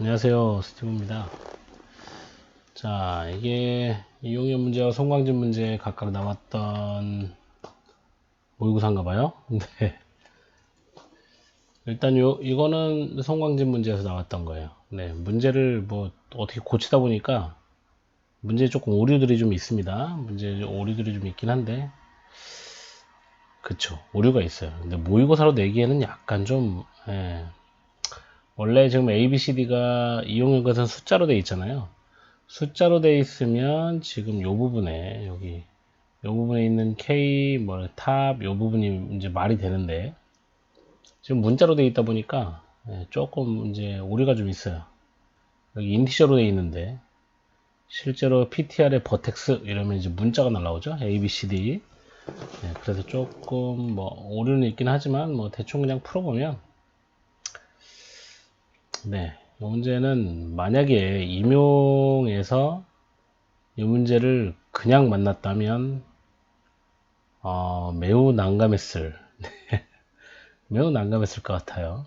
안녕하세요 스티브입니다. 자 이게 이용료 문제와 송광진 문제 각각 나왔던 모의고사인가봐요? 네. 일단 요 이거는 송광진 문제에서 나왔던 거예요. 네 문제를 뭐 어떻게 고치다 보니까 문제에 조금 오류들이 좀 있습니다. 문제 오류들이 좀 있긴 한데. 그쵸 오류가 있어요. 근데 모의고사로 내기에는 약간 좀 예, 원래 지금 A, B, C, D가 이용형 것은 숫자로 돼 있잖아요. 숫자로 돼 있으면 지금 요 부분에 여기 요 부분에 있는 K 뭐탑 요 부분이 이제 말이 되는데 지금 문자로 돼 있다 보니까 예, 조금 이제 오류가 좀 있어요. 여기 인티저로 돼 있는데 실제로 PTR의 버텍스 이러면 이제 문자가 날라오죠. A, B, C, D. 예, 그래서 조금 뭐 오류는 있긴 하지만 뭐 대충 그냥 풀어보면 네, 이 문제는 만약에 임용에서 이 문제를 그냥 만났다면 어, 매우 난감했을 네, 매우 난감했을 것 같아요.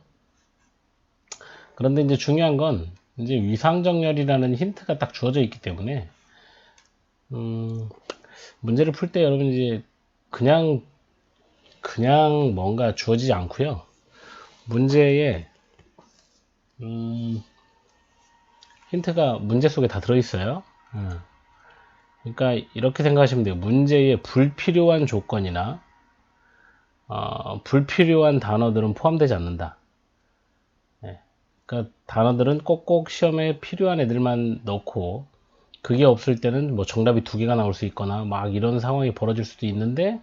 그런데 이제 중요한 건 이제 위상정렬이라는 힌트가 딱 주어져 있기 때문에 음, 문제를 풀 때 여러분 이제 그냥 그냥 뭔가 주어지지 않고요. 문제에 음, 힌트가 문제 속에 다 들어있어요. 음. 그러니까 이렇게 생각하시면 돼요. 문제에 불필요한 조건이나 어, 불필요한 단어들은 포함되지 않는다. 네. 그러니까 단어들은 꼭꼭 시험에 필요한 애들만 넣고 그게 없을 때는 뭐 정답이 두 개가 나올 수 있거나 막 이런 상황이 벌어질 수도 있는데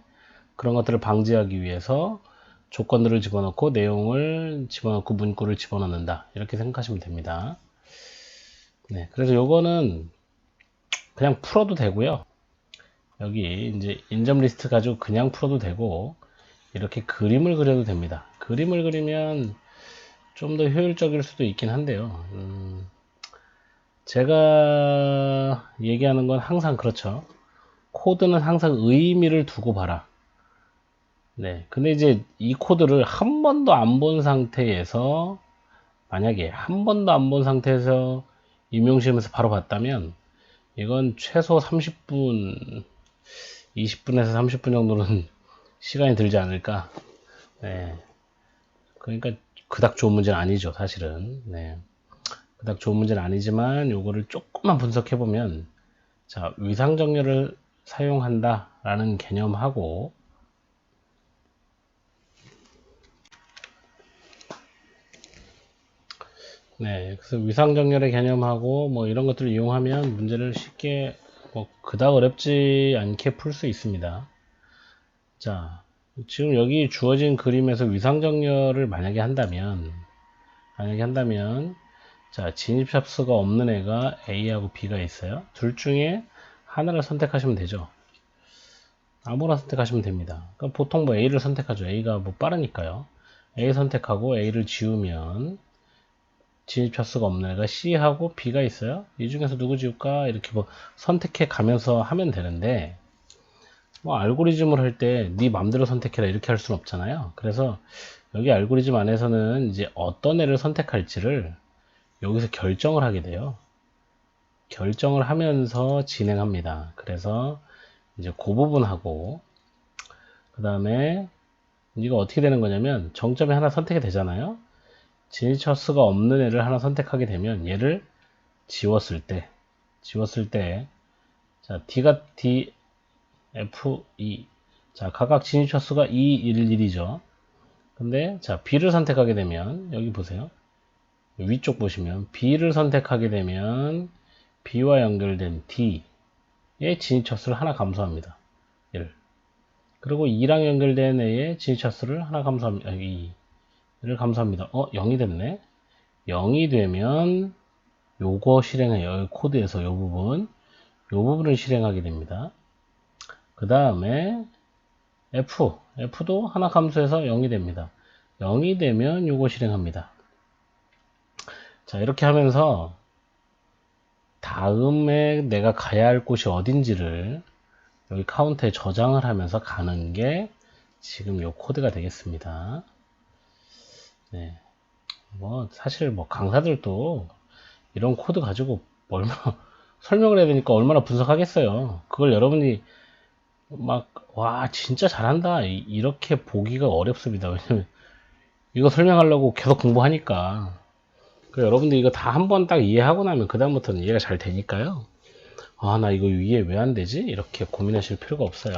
그런 것들을 방지하기 위해서 조건들을 집어넣고 내용을 집어넣고 문구를 집어넣는다. 이렇게 생각하시면 됩니다. 네, 그래서 요거는 그냥 풀어도 되고요. 여기 이제 인점 리스트 가지고 그냥 풀어도 되고 이렇게 그림을 그려도 됩니다. 그림을 그리면 좀 더 효율적일 수도 있긴 한데요. 음, 제가 얘기하는 건 항상 그렇죠. 코드는 항상 의미를 두고 봐라. 네. 근데 이제 이 코드를 한 번도 안 본 상태에서 만약에 한 번도 안 본 상태에서 임용시험에서 바로 봤다면 이건 최소 30분 20분에서 30분 정도는 시간이 들지 않을까 네. 그러니까 그닥 좋은 문제는 아니죠 사실은 네. 그닥 좋은 문제는 아니지만 요거를 조금만 분석해 보면 자 위상 정렬을 사용한다 라는 개념하고 네, 그래서 위상정렬의 개념하고 뭐 이런 것들을 이용하면 문제를 쉽게 뭐 그닥 어렵지 않게 풀 수 있습니다. 자, 지금 여기 주어진 그림에서 위상정렬을 만약에 한다면 만약에 한다면 자, 진입잡수가 없는 애가 A하고 B가 있어요. 둘 중에 하나를 선택하시면 되죠. 아무나 선택하시면 됩니다. 그러니까 보통 뭐 A를 선택하죠. A가 뭐 빠르니까요. A 선택하고 A를 지우면 진입 차수가 없는 애가 C하고 B가 있어요. 이 중에서 누구 지울까? 이렇게 뭐 선택해 가면서 하면 되는데 뭐 알고리즘을 할 때 네 맘대로 선택해라 이렇게 할 수는 없잖아요. 그래서 여기 알고리즘 안에서는 이제 어떤 애를 선택할지를 여기서 결정을 하게 돼요. 결정을 하면서 진행합니다. 그래서 이제 그 부분하고 그 다음에 이거 어떻게 되는 거냐면 정점에 하나 선택이 되잖아요. 지니처 수가 없는 애를 하나 선택하게 되면 얘를 지웠을 때 지웠을 때 자, D가 D, F, E 자, 각각 수가 2, 1, 1이죠. 근데 자, B를 선택하게 되면 여기 보세요. 위쪽 보시면 B를 선택하게 되면 B와 연결된 D의 수를 하나 감소합니다. 1. 그리고 2랑 연결된 애의 수를 하나 감소합니다. 2. 를 감사합니다. 어, 0이 됐네. 0이 되면 요거 실행해요. 코드에서 요 부분. 요 부분을 실행하게 됩니다. 그 다음에 F. F도 하나 감소해서 0이 됩니다. 0이 되면 요거 실행합니다. 자, 이렇게 하면서 다음에 내가 가야 할 곳이 어딘지를 여기 카운트에 저장을 하면서 가는 게 지금 요 코드가 되겠습니다. 네. 뭐, 사실 뭐 강사들도 이런 코드 가지고 얼마나 설명을 해야 되니까 얼마나 분석하겠어요. 그걸 여러분이 막, 와, 진짜 잘한다. 이- 이렇게 보기가 어렵습니다. 왜냐면 이거 설명하려고 계속 공부하니까. 그 여러분들 이거 다 한 번 딱 이해하고 나면 그 다음부터는 이해가 잘 되니까요. 아, 나 이거 이해 왜 안 되지? 이렇게 고민하실 필요가 없어요.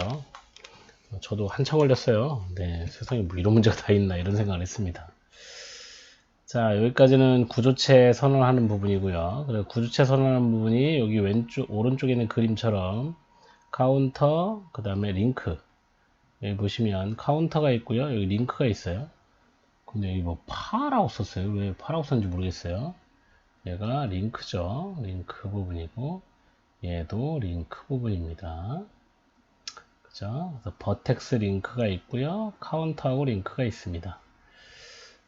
저도 한참 걸렸어요. 네, 세상에 뭐 이런 문제가 다 있나 이런 생각을 했습니다. 자, 여기까지는 구조체 선언하는 부분이고요. 그리고 구조체 선언하는 부분이 여기 왼쪽, 오른쪽에 있는 그림처럼 카운터, 그 다음에 링크. 여기 보시면 카운터가 있고요. 여기 링크가 있어요. 근데 여기 뭐 파라고 썼어요. 왜 파라고 썼는지 모르겠어요. 얘가 링크죠. 링크 부분이고, 얘도 링크 부분입니다. 그죠? 그래서 버텍스 링크가 있고요. 카운터하고 링크가 있습니다.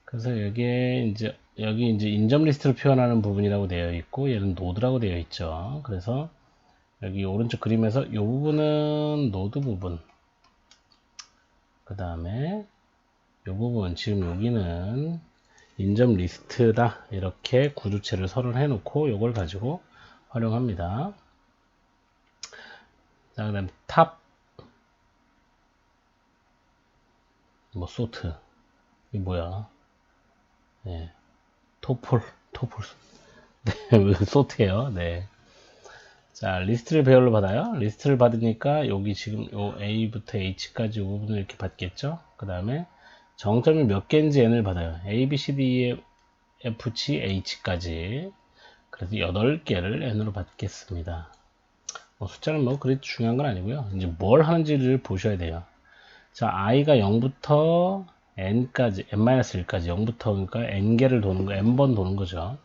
그래서 여기에 이제 여기 이제 인점 리스트를 표현하는 부분이라고 되어 있고 얘는 노드라고 되어 있죠. 그래서 여기 오른쪽 그림에서 이 부분은 노드 부분. 그 다음에 이 부분 지금 여기는 인점 리스트다 이렇게 구조체를 선언해 놓고 이걸 가지고 활용합니다. 자, 그 다음 탑, 뭐 소트, 이 뭐야? 네, 토폴, 토폴, 네, 소트예요. 네. 자, 리스트를 배열로 받아요. 리스트를 받으니까 여기 지금 요 A부터 H까지 이 부분을 이렇게 받겠죠. 그 다음에 정점이 몇 개인지 N을 받아요. A, B, C, D, E, F, G, H까지. 그래서 8개를 N으로 받겠습니다. 뭐 숫자는 뭐 그리 중요한 건 아니고요. 이제 뭘 하는지를 보셔야 돼요. 자, i가 0부터 n까지, n-1까지 0부터 그러니까 n개를 도는 거, n번 도는 거죠.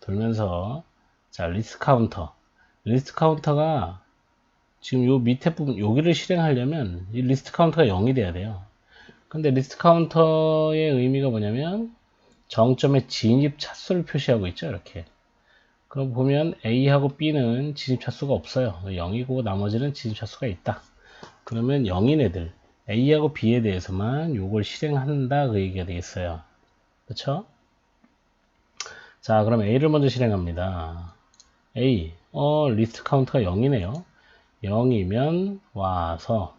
돌면서 자, 리스트 카운터. 리스트 카운터가 지금 요 밑에 부분 여기를 실행하려면 이 리스트 카운터가 0이 돼야 돼요. 근데 리스트 카운터의 의미가 뭐냐면 정점의 진입 차수를 표시하고 있죠. 이렇게. 그럼 보면 A하고 B는 진입 차수가 없어요. 0이고 나머지는 진입 차수가 있다. 그러면 0인 애들 A하고 B에 대해서만 요걸 실행한다 그 얘기가 되겠어요. 그렇죠? 자, 그럼 A를 먼저 실행합니다. A, 어, 리스트 카운트가 0이네요. 0이면 와서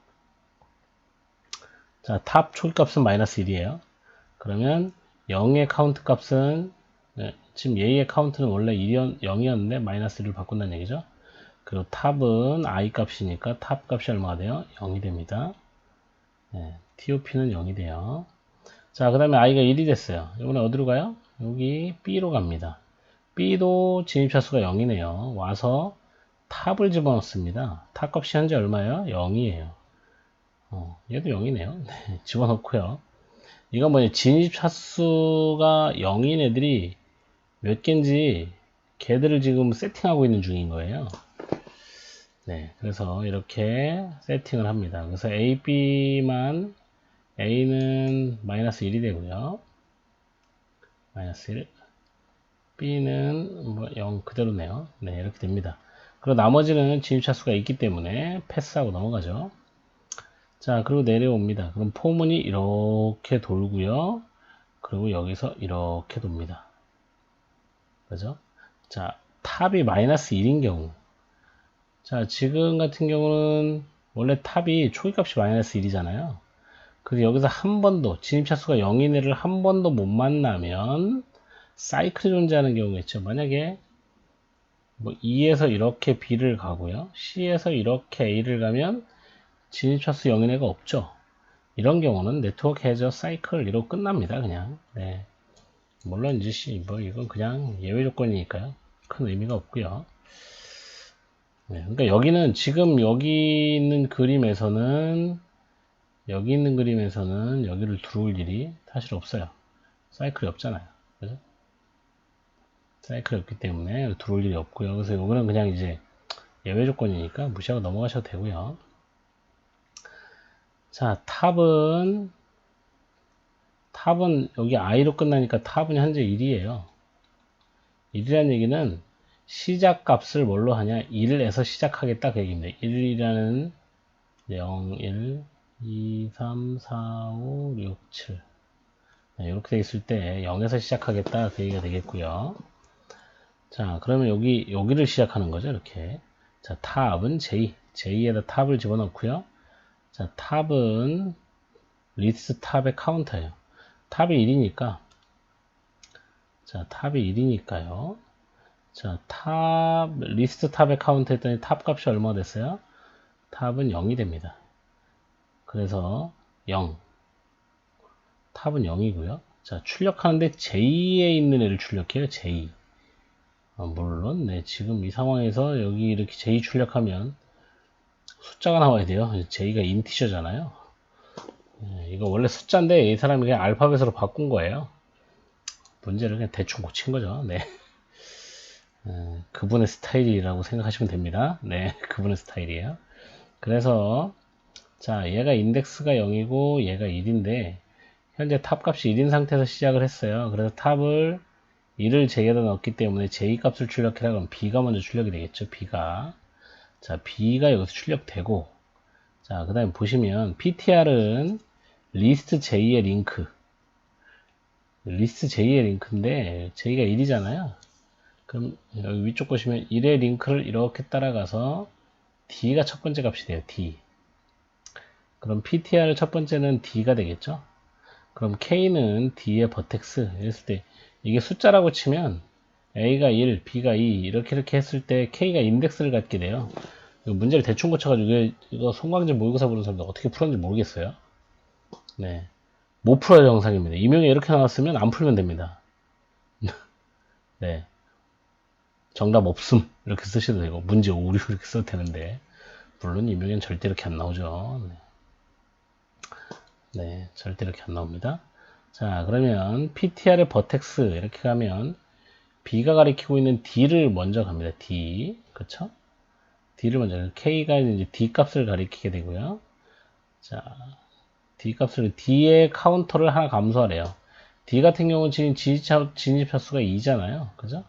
자, 탑 초기 값은 마이너스 1이에요. 그러면 0의 카운트 값은 네, 지금 얘의 카운트는 원래 1이었, 0이었는데 마이너스 1을 바꾼다는 얘기죠. 그리고 탑은 i 값이니까 탑 값이 얼마가 돼요? 0이 됩니다. 네, TOP는 0이 돼요. 자, 그 다음에 i가 1이 됐어요. 이번에 어디로 가요? 여기 B로 갑니다. B도 진입차수가 0이네요. 와서 탑을 집어넣습니다. 탑 값이 현재 얼마예요? 0이에요. 어, 얘도 0이네요. 네, 집어넣고요. 이건 뭐냐, 진입차수가 0인 애들이 몇 개인지 걔들을 지금 세팅하고 있는 중인 거예요. 네, 그래서 이렇게 세팅을 합니다. 그래서 A, B만 A는 마이너스 1이 되고요. 마이너스 1. B는 뭐 0 그대로네요. 네, 이렇게 됩니다. 그리고 나머지는 진입차수가 있기 때문에 패스하고 넘어가죠. 자, 그리고 내려옵니다. 그럼 포문이 이렇게 돌고요. 그리고 여기서 이렇게 돕니다. 그죠? 자, 탑이 마이너스 1인 경우. 자, 지금 같은 경우는 원래 탑이 초기값이 마이너스 1이잖아요. 그래서 여기서 한 번도, 진입차수가 0인 애를 한 번도 못 만나면 사이클이 존재하는 경우가 있죠. 만약에 뭐 E에서 이렇게 B를 가고요. C에서 이렇게 A를 가면 진입차수 0인 애가 없죠. 이런 경우는 네트워크 해저 사이클1로 끝납니다. 그냥. 네. 물론 이제 뭐 이건 그냥 예외 조건이니까요. 큰 의미가 없고요. 네, 그러니까 여기는 지금 여기 있는 그림에서는 여기 있는 그림에서는 여기를 들어올 일이 사실 없어요. 사이클이 없잖아요. 그죠? 사이클이 없기 때문에 들어올 일이 없고요. 그래서 이거는 그냥 이제 예외 조건이니까 무시하고 넘어가셔도 되고요. 자, 탑은 탑은 여기 i로 끝나니까 탑은 현재 1이에요. 1이라는 얘기는 시작 값을 뭘로 하냐? 1에서 시작하겠다 그 얘기입니다. 1이라는 0, 1, 2, 3, 4, 5, 6, 7 네, 이렇게 돼 있을 때 0에서 시작하겠다 그 얘기가 되겠고요. 자, 그러면 여기, 여기를 시작하는 거죠, 이렇게. 자, 탑은 J. J에다 탑을 집어넣고요. 자, 탑은 리스트 탑의 카운터예요. 탑이 1이니까. 자, 탑이 1이니까요. 자, 탑, 리스트 탑의 카운트 했더니 탑 값이 얼마 됐어요? 탑은 0이 됩니다. 그래서 0. 탑은 0이고요. 자, 출력하는데 J에 있는 애를 출력해요. J. 아, 물론, 네, 지금 이 상황에서 여기 이렇게 J 출력하면 숫자가 나와야 돼요. J가 인티저잖아요. 네, 이거 원래 숫자인데 이 사람이 그냥 알파벳으로 바꾼 거예요. 문제를 그냥 대충 고친 거죠. 네. 어, 그분의 스타일이라고 생각하시면 됩니다. 네, 그분의 스타일이에요. 그래서 자, 얘가 인덱스가 0이고 얘가 1인데 현재 탑 값이 1인 상태에서 시작을 했어요. 그래서 탑을 1을 J에다 넣었기 때문에 J 값을 출력해라 그럼 B가 먼저 출력이 되겠죠. B가 자, B가 여기서 출력되고 자, 그 다음에 보시면 PTR은 리스트 J의 링크 리스트 J의 링크인데 J가 1이잖아요. 그럼 여기 위쪽 보시면 1의 링크를 이렇게 따라가서 D가 첫 번째 값이 돼요. D. 그럼 PTR 첫 번째는 D가 되겠죠. 그럼 K는 D의 버텍스 이랬을 때 이게 숫자라고 치면 A가 1, B가 2 이렇게 이렇게 했을 때 K가 인덱스를 갖게 돼요. 문제를 대충 고쳐가지고 이거, 송광재 모의고사 보는 사람들 어떻게 풀었는지 모르겠어요. 네. 못 풀어야 정상입니다. 이명이 이렇게 나왔으면 안 풀면 됩니다. 네. 정답 없음 이렇게 쓰셔도 되고 문제 오류 이렇게 써도 되는데 물론 이명은 절대 이렇게 안 나오죠. 네. 네, 절대 이렇게 안 나옵니다. 자, 그러면 PTR의 버텍스 이렇게 가면 B가 가리키고 있는 D를 먼저 갑니다. D, 그쵸? D를 먼저, K가 이제 D 값을 가리키게 되고요. 자, D 값을, D의 카운터를 하나 감소하래요. D 같은 경우는 지금 진입차, 진입 차 수가 2잖아요. 그죠?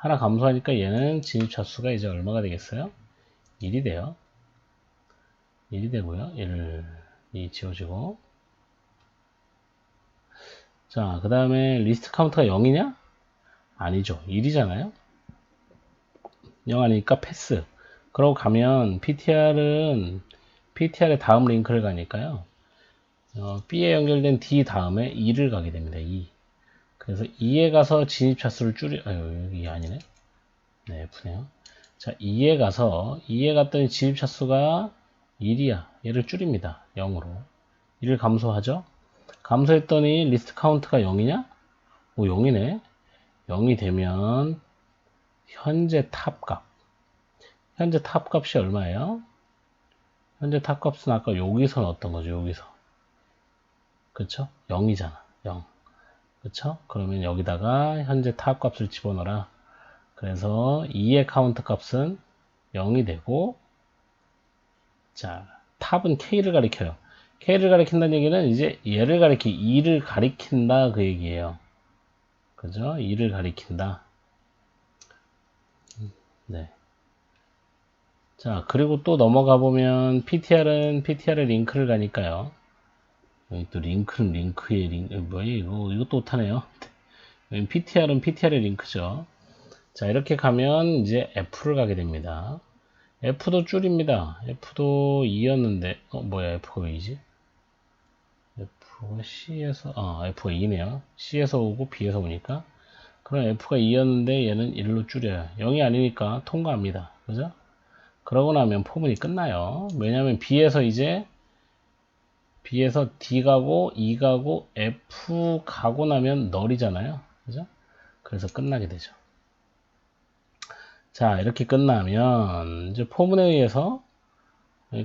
하나 감소하니까 얘는 진입차 수가 이제 얼마가 되겠어요? 1이 돼요. 1이 되고요. 1, 2 지워지고. 자, 그 다음에 리스트 카운트가 0이냐? 아니죠. 1이잖아요. 0 아니니까 패스. 그러고 가면 PTR은 PTR의 다음 링크를 가니까요. 어, B에 연결된 D 다음에 2를 가게 됩니다. 2. 그래서 2에 가서 진입 차 수를 줄이, 아유, 여기 아니네. 네, F네요. 자, 2에 가서, 2에 갔더니 진입 차 수가 1이야. 얘를 줄입니다. 0으로. 1을 감소하죠? 감소했더니 리스트 카운트가 0이냐? 오, 0이네. 0이 되면 현재 탑값. 현재 탑값이 얼마예요? 현재 탑값은 아까 여기서 넣었던 거죠. 여기서. 그쵸? 0이잖아. 0. 그쵸? 그러면 여기다가 현재 탑 값을 집어넣어라. 그래서 2의 카운트 값은 0이 되고 자, 탑은 K를 가리켜요. K를 가리킨다는 얘기는 이제 얘를 가리키, 2를 가리킨다 그 얘기예요. 그죠? 2를 가리킨다. 네. 자, 그리고 또 넘어가 보면 PTR은 PTR의 링크를 가니까요. 여기 또 링크는 링크의 링크, 뭐야, 이거, 이것도 못하네요. 여기 PTR은 PTR의 링크죠. 자, 이렇게 가면 이제 F를 가게 됩니다. F도 줄입니다. F도 2였는데, 어, 뭐야, F가 왜이지? F가 C에서, 아, F가 2네요. C에서 오고 B에서 오니까. 그럼 F가 2였는데 얘는 1로 줄여요. 0이 아니니까 통과합니다. 그죠? 그러고 나면 포문이 끝나요. 왜냐면 B에서 이제 B에서 D 가고 E 가고 F 가고 나면 널이잖아요. 그죠? 그래서 끝나게 되죠. 자, 이렇게 끝나면 이제 포문에 의해서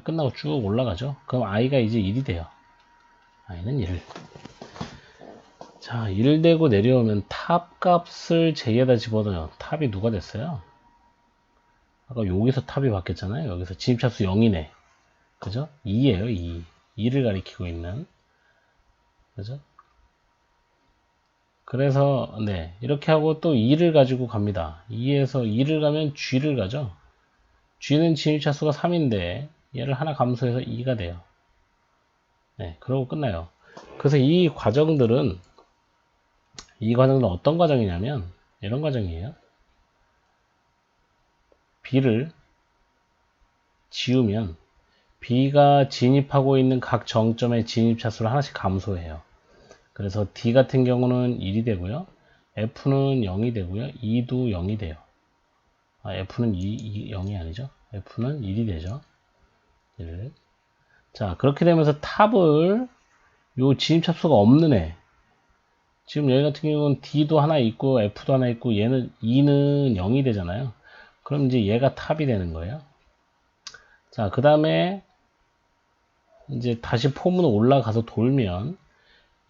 끝나고 쭉 올라가죠. 그럼 i가 이제 1이 돼요. i는 1. 자, 1 되고 내려오면 탑 값을 j에다 집어넣어요. 탑이 누가 됐어요? 아까 여기서 탑이 바뀌었잖아요. 여기서 진입차수 0이네. 그죠? 2예요, 2. 2를 가리키고 있는. 그죠? 그래서 네 이렇게 하고 또 2를 가지고 갑니다. 2에서 2를 가면 G를 가죠. G는 진입차수가 3인데 얘를 하나 감소해서 2가 돼요. 네 그러고 끝나요. 그래서 이 과정들은 이 과정들은 어떤 과정이냐면 이런 과정이에요. B를 지우면 B가 진입하고 있는 각 정점의 진입 차수를 하나씩 감소해요. 그래서 D 같은 경우는 1이 되고요. F는 0이 되고요. E도 0이 돼요. 아, F는 2, 2, 0이 아니죠. F는 1이 되죠. 1. 자, 그렇게 되면서 탑을 요 진입 차수가 없는 애. 지금 여기 같은 경우는 D도 하나 있고 F도 하나 있고 얘는 E는 0이 되잖아요. 그럼 이제 얘가 탑이 되는 거예요. 자, 그 다음에 이제 다시 폼으로 올라가서 돌면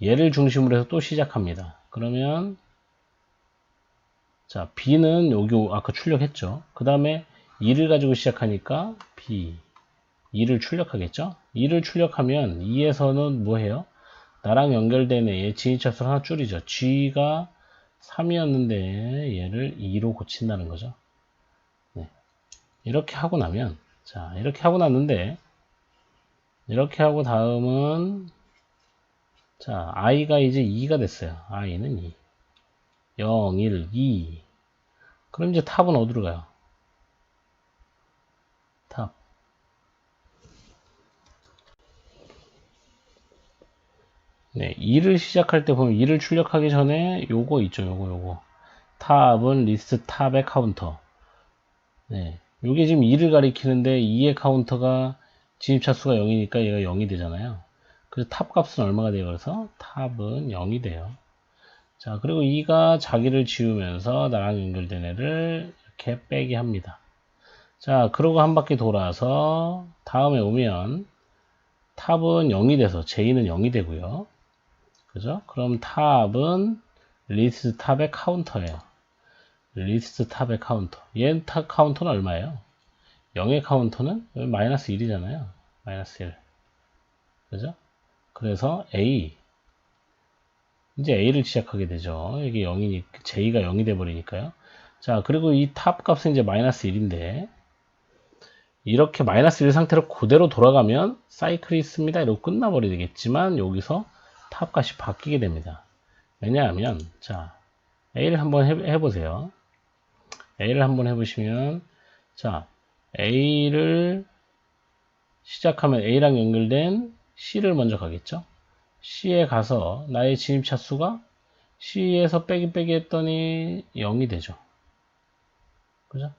얘를 중심으로 해서 또 시작합니다. 그러면 자 B는 여기 아까 출력했죠. 그 다음에 2를 가지고 시작하니까 B 2를 출력하겠죠. 2를 출력하면 2에서는 뭐해요? 나랑 연결된 애의 진입차수 하나 줄이죠. G가 3이었는데 얘를 2로 고친다는 거죠. 네. 이렇게 하고 나면 자 이렇게 하고 났는데 이렇게 하고 다음은 자 i가 이제 2가 됐어요. i는 2 0, 1, 2 그럼 이제 탑은 어디로 가요? 탑 네, 2를 시작할 때 보면 2를 출력하기 전에 요거 있죠, 요거, 요거. 탑은 리스트 탑의 카운터. 네, 요게 지금 2를 가리키는데 2의 카운터가 진입차 수가 0이니까 얘가 0이 되잖아요. 그래서 탑 값은 얼마가 돼요? 그래서 탑은 0이 돼요. 자, 그리고 2가 자기를 지우면서 나랑 연결된 애를 이렇게 빼기 합니다. 자, 그러고 한 바퀴 돌아서 다음에 오면 탑은 0이 돼서 J는 0이 되고요. 그죠? 그럼 탑은 리스트 탑의 카운터예요. 리스트 탑의 카운터. 얘 탑 카운터는 얼마예요? 0의 카운터는 마이너스 1이잖아요. 마이너스 1. 그죠? 그래서 A. 이제 A를 시작하게 되죠. 이게 0이니, J가 0이 돼버리니까요. 자, 그리고 이 탑 값은 이제 마이너스 1인데, 이렇게 마이너스 1 상태로 그대로 돌아가면 사이클이 있습니다. 이러고 끝나버리겠지만, 여기서 탑 값이 바뀌게 됩니다. 왜냐하면, 자, A를 한번 해, 해보세요. A를 한번 해보시면, 자, A를 시작하면 A랑 연결된 C를 먼저 가겠죠. C에 가서 나의 진입차 수가 C에서 빼기 빼기 했더니 0이 되죠. 그죠?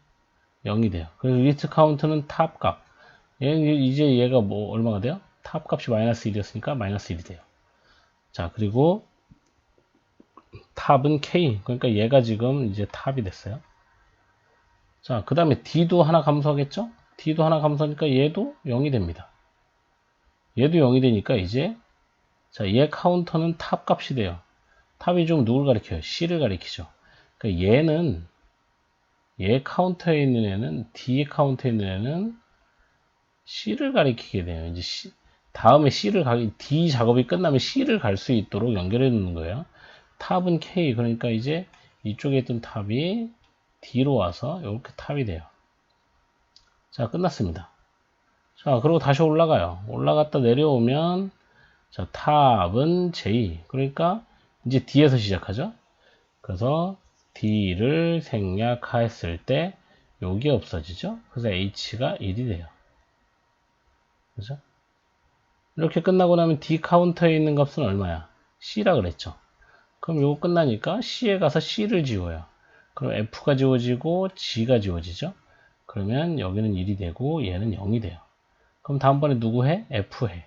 0이 돼요. 그래서 리스트 카운트는 탑 값. 얘, 이제 얘가 뭐 얼마가 돼요? 탑 값이 마이너스 1이었으니까 마이너스 1이 돼요. 자, 그리고 탑은 K. 그러니까 얘가 지금 이제 탑이 됐어요. 자, 그 다음에 D도 하나 감소하겠죠? D도 하나 감소하니까 얘도 0이 됩니다. 얘도 0이 되니까 이제 자, 얘 카운터는 탑 값이 돼요. 탑이 좀 누굴 가리켜요? C를 가리키죠. 그러니까 얘는 얘 카운터에 있는 애는 D 카운터에 있는 애는 C를 가리키게 돼요. 이제 C, 다음에 C를 가기 D 작업이 끝나면 C를 갈 수 있도록 연결해 놓는 거예요. 탑은 K 그러니까 이제 이쪽에 있던 탑이 D로 와서 이렇게 탑이 돼요. 자, 끝났습니다. 자, 그리고 다시 올라가요. 올라갔다 내려오면, 자, 탑은 J. 그러니까 이제 D에서 시작하죠. 그래서 D를 생략했을 때 여기 없어지죠. 그래서 H가 1이 돼요. 그죠? 이렇게 끝나고 나면 D 카운터에 있는 값은 얼마야? C라 그랬죠. 그럼 이거 끝나니까 C에 가서 C를 지워요. 그럼 F가 지워지고 G가 지워지죠. 그러면 여기는 1이 되고 얘는 0이 돼요. 그럼 다음번에 누구 해? F 해.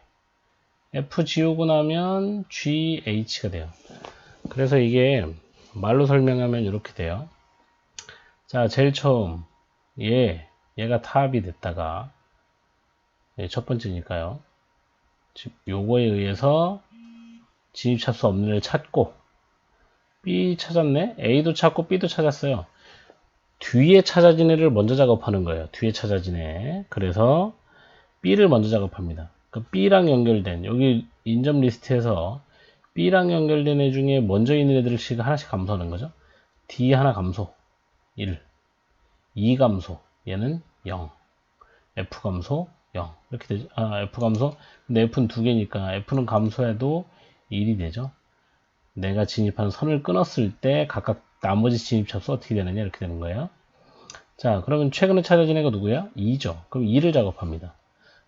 F 지우고 나면 GH가 돼요. 그래서 이게 말로 설명하면 이렇게 돼요. 자, 제일 처음 얘, 얘가 탑이 됐다가 예, 첫 번째니까요. 요거에 의해서 진입차 수 없는 애를 찾고 B 찾았네? A도 찾고 B도 찾았어요. 뒤에 찾아진 애를 먼저 작업하는 거예요. 뒤에 찾아진 애. 그래서 B를 먼저 작업합니다. 그 B랑 연결된 여기 인점 리스트에서 B랑 연결된 애 중에 먼저 있는 애들을 하나씩 감소하는 거죠. D 하나 감소 1 2 감소 얘는 0 F 감소 0 이렇게 되죠. 아 F 감소 근데 F는 두 개니까 F는 감소해도 1이 되죠. 내가 진입한 선을 끊었을 때 각각 나머지 진입 차수 어떻게 되느냐 이렇게 되는 거예요. 자, 그러면 최근에 찾아진 애가 누구야? 2죠. 그럼 2를 작업합니다.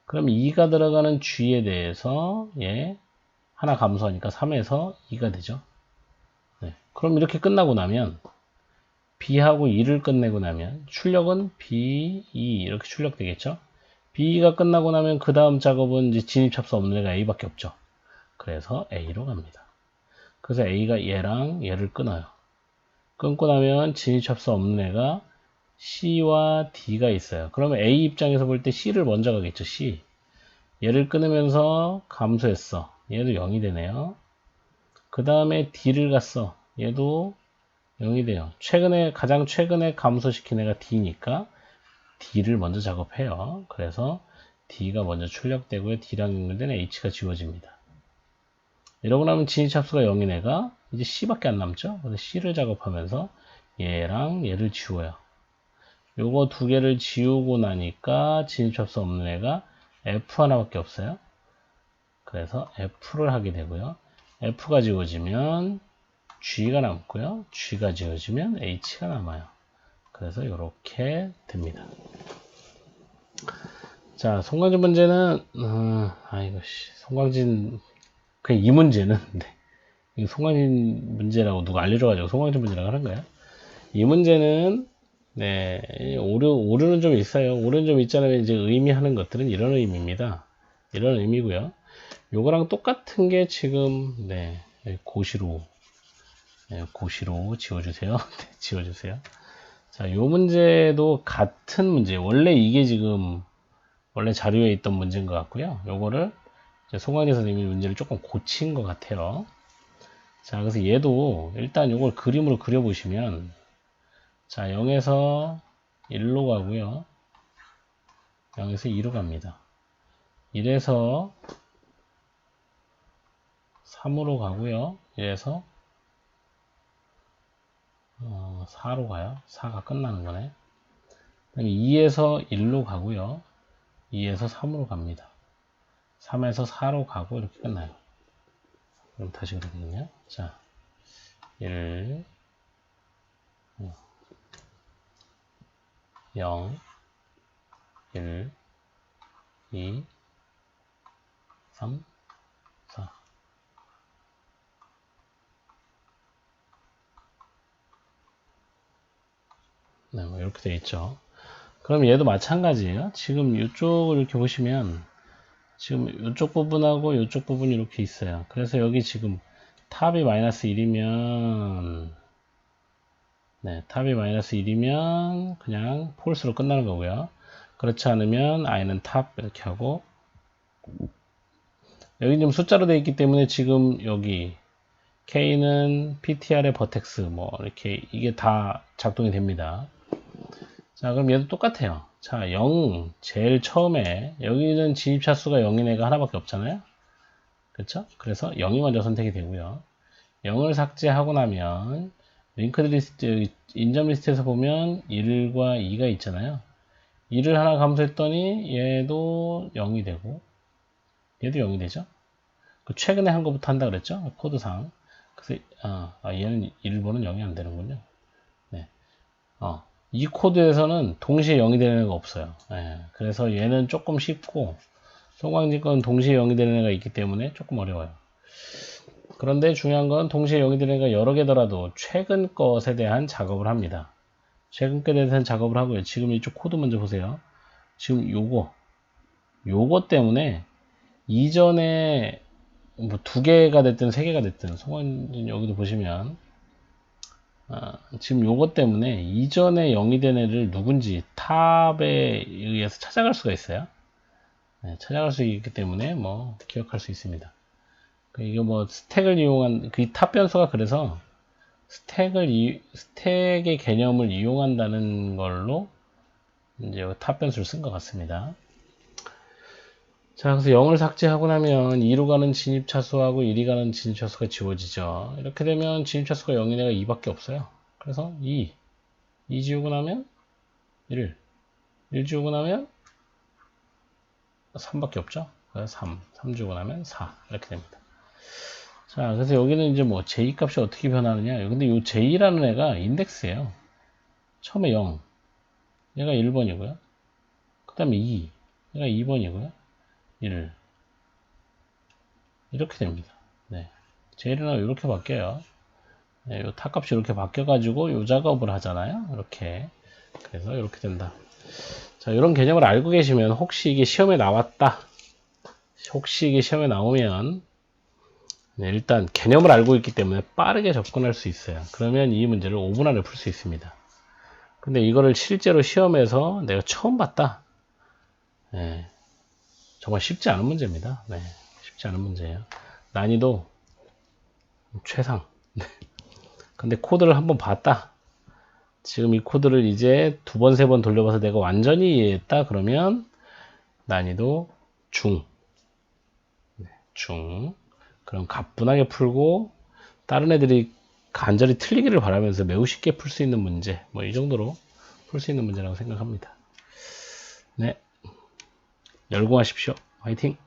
그럼 2가 들어가는 G에 대해서 얘 하나 감소하니까 3에서 2가 되죠. 네. 그럼 이렇게 끝나고 나면 B하고 2를 끝내고 나면 출력은 B, 2 이렇게 출력되겠죠. B가 끝나고 나면 그 다음 작업은 이제 진입 찹수 없는 애가 A밖에 없죠. 그래서 A로 갑니다. 그래서 A가 얘랑 얘를 끊어요. 끊고 나면 진입찹수 없는 애가 C와 D가 있어요. 그러면 A 입장에서 볼 때 C를 먼저 가겠죠. C. 얘를 끊으면서 감소했어. 얘도 0이 되네요. 그 다음에 D를 갔어. 얘도 0이 돼요. 최근에, 가장 최근에 감소시킨 애가 D니까 D를 먼저 작업해요. 그래서 D가 먼저 출력되고요. D랑 연결된 H가 지워집니다. 이러고 나면 진입찹수가 0인 애가 이제 C밖에 안 남죠. 그래서 C를 작업하면서 얘랑 얘를 지워요. 요거 두 개를 지우고 나니까 진입찹수 없는 애가 F 하나밖에 없어요. 그래서 F를 하게 되고요. F가 지워지면 G가 남고요. G가 지워지면 H가 남아요. 그래서 이렇게 됩니다. 자, 송광진 문제는 음, 아이고 씨, 송광진 그냥 이 문제는 네. 이 송광진 문제라고 누가 알려줘가지고 송광진 문제라고 하는 거예요. 이 문제는 네 오류 오류는 좀 있어요. 오류는 좀 있잖아요. 이제 의미하는 것들은 이런 의미입니다. 이런 의미고요. 요거랑 똑같은 게 지금 네 고시로 네, 고시로 지워주세요. 네, 지워주세요. 자, 요 문제도 같은 문제. 원래 이게 지금 원래 자료에 있던 문제인 것 같고요. 요거를 송강재 선생님이 문제를 조금 고친 것 같아요. 자, 그래서 얘도 일단 요걸 그림으로 그려보시면 자, 0에서 1로 가고요. 0에서 2로 갑니다. 1에서 3으로 가고요. 1에서 어, 4로 가요. 4가 끝나는 거네. 그다음에 2에서 1로 가고요. 2에서 3으로 갑니다. 3에서 4로 가고 이렇게 끝나요. 그럼 다시 그러거든요. 자, 1, 0, 1, 2, 3, 4. 네, 뭐 이렇게 되어 있죠. 그럼 얘도 마찬가지예요. 지금 이쪽을 이렇게 보시면 지금 이쪽 부분하고 이쪽 부분이 이렇게 있어요. 그래서 여기 지금 탑이 마이너스 1이면 네, 탑이 마이너스 1이면 그냥 폴스로 끝나는 거고요. 그렇지 않으면 i는 탑 이렇게 하고 여기 지금 숫자로 되어 있기 때문에 지금 여기 k는 ptr의 버텍스 뭐 이렇게 이게 다 작동이 됩니다. 자, 그럼 얘도 똑같아요. 자, 0, 제일 처음에, 여기는 진입차 수가 0인 애가 하나밖에 없잖아요? 그렇죠 그래서 0이 먼저 선택이 되고요. 0을 삭제하고 나면, 링크드 리스트, 인점 리스트에서 보면 1과 2가 있잖아요. 2를 하나 감소했더니 얘도 0이 되고, 얘도 0이 되죠? 그 최근에 한 거부터 한다 그랬죠? 코드상. 그래서, 아, 아 얘는 1번은 0이 안 되는군요. 네. 어. 이 코드에서는 동시에 0이 되는 애가 없어요. 예, 그래서 얘는 조금 쉽고 송광진 건 동시에 0이 되는 애가 있기 때문에 조금 어려워요. 그런데 중요한 건 동시에 0이 되는 애가 여러 개더라도 최근 것에 대한 작업을 합니다. 최근 것에 대한 작업을 하고요. 지금 이쪽 코드 먼저 보세요. 지금 요거 요거 때문에 이전에 뭐 두 개가 됐든 세 개가 됐든 송광진 여기도 보시면 어, 지금 요것 때문에 이전에 0이 된 애를 누군지 탑에 의해서 찾아갈 수가 있어요. 네, 찾아갈 수 있기 때문에 뭐 기억할 수 있습니다. 그 이게 뭐 스택을 이용한 그 탑 변수가 그래서 스택을 이, 스택의 개념을 이용한다는 걸로 이제 탑 변수를 쓴 것 같습니다. 자, 그래서 0을 삭제하고 나면 2로 가는 진입차수하고 1이 가는 진입차수가 지워지죠. 이렇게 되면 진입차수가 0인 애가 2밖에 없어요. 그래서 2, 2 지우고 나면 1, 1 지우고 나면 3밖에 없죠. 그래서 3, 3 지우고 나면 4 이렇게 됩니다. 자, 그래서 여기는 이제 뭐 j 값이 어떻게 변하느냐. 근데 이 j라는 애가 인덱스예요. 처음에 0, 얘가 1번이고요. 그 다음에 2. 얘가 2번이고요. 1. 이렇게 됩니다. 네. 제일은 이렇게 바뀌어요. 네, 요 타값이 이렇게 바뀌어가지고 요 작업을 하잖아요. 이렇게. 그래서 이렇게 된다. 자, 이런 개념을 알고 계시면 혹시 이게 시험에 나왔다. 혹시 이게 시험에 나오면 네, 일단 개념을 알고 있기 때문에 빠르게 접근할 수 있어요. 그러면 이 문제를 5분 안에 풀 수 있습니다. 근데 이거를 실제로 시험에서 내가 처음 봤다. 네, 정말 쉽지 않은 문제입니다. 네, 쉽지 않은 문제예요. 난이도 최상. 네. 근데 코드를 한번 봤다. 지금 이 코드를 이제 두 번, 세 번 돌려봐서 내가 완전히 이해했다. 그러면 난이도 중. 네, 중. 그럼 가뿐하게 풀고 다른 애들이 간절히 틀리기를 바라면서 매우 쉽게 풀 수 있는 문제. 뭐 이 정도로 풀 수 있는 문제라고 생각합니다. 네. 열공하십시오. 화이팅!